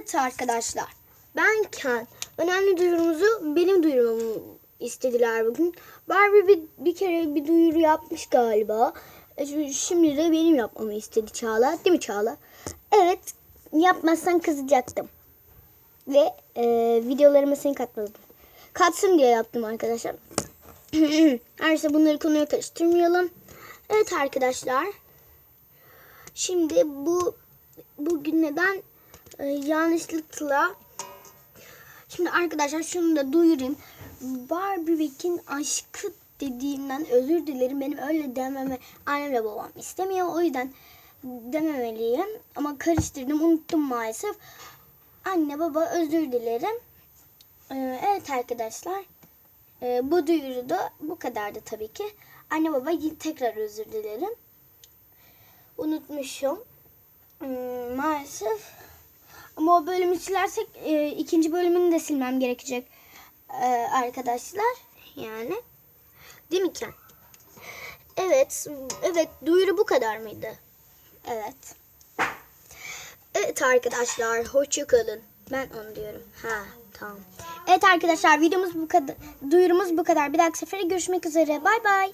Evet arkadaşlar. Ben Ken. Önemli duyurumuzu benim duyurmamı istediler bugün. Barbie bir, bir kere bir duyuru yapmış galiba. E, Şimdi de benim yapmamı istedi Çağla. Değil mi Çağla? Evet. Yapmazsan kızacaktım. Ve e, videolarıma seni katmadım. Katsın diye yaptım arkadaşlar. Neyse bunları konuya karıştırmayalım. Evet arkadaşlar. Şimdi bu bugün neden e, yanlışlıkla Şimdi arkadaşlar şunu da duyurayım. Barbie aşkı dediğimden özür dilerim. Benim öyle dememe annemle babam istemiyor. O yüzden dememeliyim. Ama karıştırdım. Unuttum maalesef. Anne baba özür dilerim. Ee, evet arkadaşlar. Ee, bu duyuru da bu kadardı tabii ki. Anne baba tekrar özür dilerim. Unutmuşum. Hmm, maalesef. Ama o bölümü silersek e, ikinci bölümünü de silmem gerekecek e, arkadaşlar. Yani. Değil mi Ken? Evet. Evet. Duyuru bu kadar mıydı? Evet. Evet arkadaşlar. Hoşça kalın. Ben onu diyorum. Ha tamam. Evet arkadaşlar videomuz bu kadar. Duyurumuz bu kadar. Bir dahaki sefere görüşmek üzere. Bay bay.